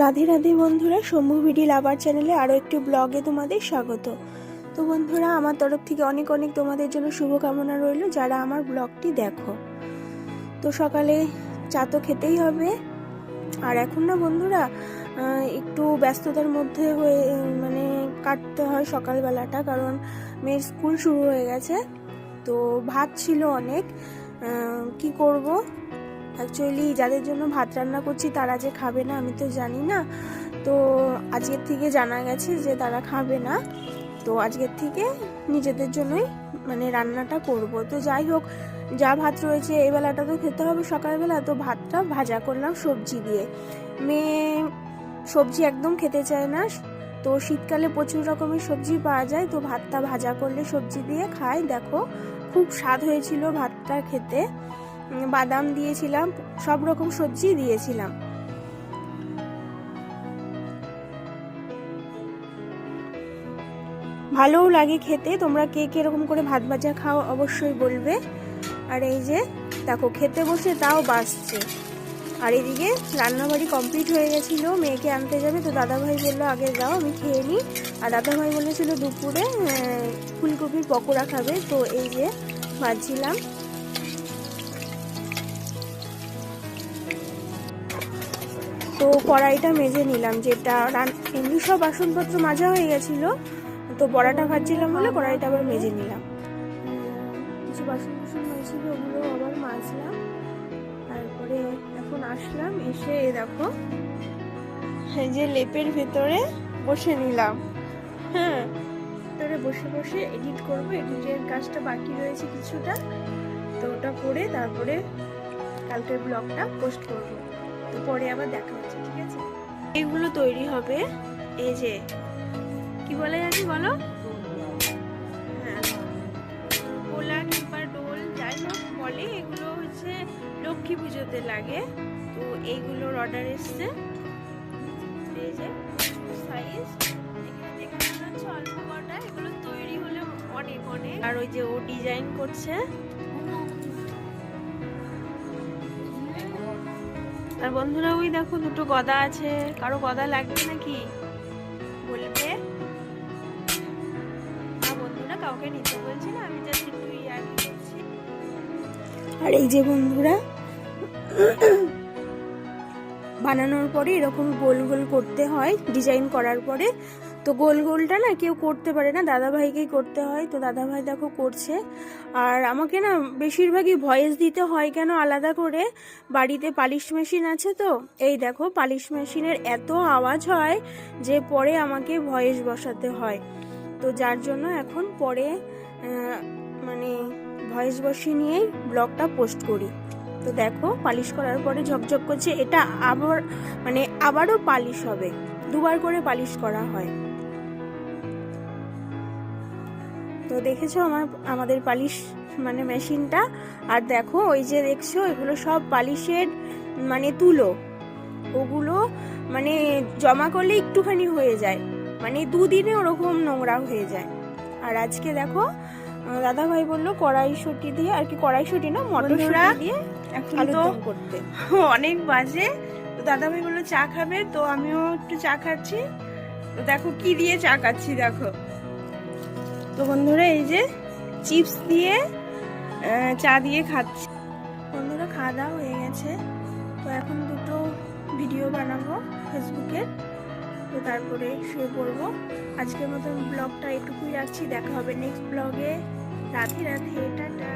রাধে রাধে বন্ধুরা, শম্ভু ভিডি লাভার চ্যানেলে আরও একটি ব্লগে তোমাদের স্বাগত। তো বন্ধুরা, আমার তরফ থেকে অনেক অনেক তোমাদের জন্য শুভকামনা রইল যারা আমার ব্লগটি দেখো। তো সকালে চা তো খেতেই হবে। আর এখন না বন্ধুরা একটু ব্যস্ততার মধ্যে হয়ে মানে কাটতে হয় সকালবেলাটা কারণ মেয়ের স্কুল শুরু হয়ে গেছে। তো ভাত ছিল অনেক। কি করব? অ্যাকচুয়ালি যাদের জন্য ভাত রান্না করছি, তারা যে খাবে না, আমি তো জানি না। তো আজকের থেকে জানা গেছে যে তারা খাবে না। তো আজকের থেকে নিজেদের জন্যই মানে রান্নাটা করব। তো যাই হোক, যা ভাত রয়েছে এই বেলাটা তো খেতে হবে সকালবেলা। তো ভাতটা ভাজা করলাম সবজি দিয়ে। মেয়ে সবজি একদম খেতে চায় না। তো শীতকালে প্রচুর রকমের সবজি পাওয়া যায়। তো ভাতটা ভাজা করলে সবজি দিয়ে খায়। দেখো, খুব স্বাদ হয়েছিল ভাতটা খেতে। বাদাম দিয়েছিলাম, সব রকম সবজি দিয়েছিলাম। ভালোও লাগে খেতে, তোমরা কে কীরকম করে ভাত ভাজা খাও অবশ্যই বলবে। আর এই যে, দেখো, খেতে বসে তাও বাসছে আর এদিকে রান্নাবাড়ি কমপ্লিট হয়ে গেছিল, মেয়েকে আনতে যাবে, তো দাদাভাই বলল, আগে যাও, আমি খেয়ে নিই আর দাদাভাই বলেছিল দুপুরে ফুলকপির পকোড়া খাবে, তো এই যে, ভাজছিলাম। কড়াইটা মেজে নিলাম, যেটা রান- এমনি সব বাসনপত্র মাজা হয়ে গেছিল, তো বড়াটা ভাজছিলাম বলে কড়াইটা আবার মেজে নিলাম। কিছু বাসন কুসন হয়েছিল ওগুলো আবার মাজলাম, তারপরে এখন আসলাম, এসে দেখো, এই যে লেপের ভেতরে বসে নিলাম। হ্যাঁ ভেতরে বসে বসে এডিট করব এডিটের কাজটা বাকি রয়েছে কিছুটা, তো ওটা করে তারপরে কালকের ব্লগটা পোস্ট করব। তো পরে আবার দেখা হচ্ছে, ঠিক আছে? এগুলো তৈরি হবে, এই যে, কি বলে জানি বলো? হ্যাঁ কোলা কিংবা ডোল, যাই হোক, বলে এগুলো হচ্ছে লক্ষ্মী পুজোতে লাগে। তো এইগুলোর অর্ডার এসছে। এই যে সাইজ যাচ্ছে অল্প কটা, এগুলো তৈরি হলে অনেক অনেক। আর ওই যে ও ডিজাইন করছে আর বন্ধুরা, ওই দেখো দুটো গদা আছে। কারও গদা লাগবে নাকি? বলবে? বন্ধুরা, কাউকে নিতে আমি যাচ্ছি তুই আর আর এই যে বন্ধুরা, বানানোর পরে এরকম গোল গোল করতে হয় ডিজাইন করার পরে। তো গোল গোলটা না কেউ করতে পারে না, দাদাভাইকেই করতে হয়। তো দাদাভাই দেখো করছে। আর আমাকে না বেশিরভাগই ভয়েস দিতে হয় কেন আলাদা করে? বাড়িতে পালিশ মেশিন আছে তো? এই দেখো পালিশ মেশিনের এত আওয়াজ হয় যে পরে আমাকে ভয়েস বসাতে হয়। তো যার জন্য এখন পরে মানে ভয়েস বসিয়ে নিয়েই ব্লগটা পোস্ট করি। তো দেখো পালিশ করার পরে ঝকঝক করছে। এটা আবার মানে আবারও পালিশ হবে। দুবার করে পালিশ করা হয়। তো দেখেছ আমার আমাদের পালিশ মানে মেশিনটা? আর দেখো ওই যে দেখছ এগুলো সব পালিশের মানে তুলো। ওগুলো মানে জমা করলে একটুখানি হয়ে যায়। মানে দুদিনে ওরকম নোংরা হয়ে যায়। আর আজকে দেখো দাদা ভাই বলল কড়াইশুটি দিয়ে আর কি কড়াইশুটি না মটরশুটি দিয়ে এখন তো করতে। অনেক বাজে। তো দাদাভাই বলল চা খাবে? তো আমিও একটু চা খাচ্ছি। তো দেখো কি দিয়ে চা খাচ্ছি দেখো। তো বন্ধুরা এই যে চিপস দিয়ে চা দিয়ে খাচ্ছি। বন্ধুরা খাওয়া দাওয়া হয়ে গেছে। তো এখন দুটো ভিডিও বানাবো ফেসবুকে তো তারপরে শুয়ে পড়ব। আজকের মতন ব্লগটা এটুকুই রাখছি। দেখা হবে নেক্সট ব্লগে রাধে রাধে, টাটা।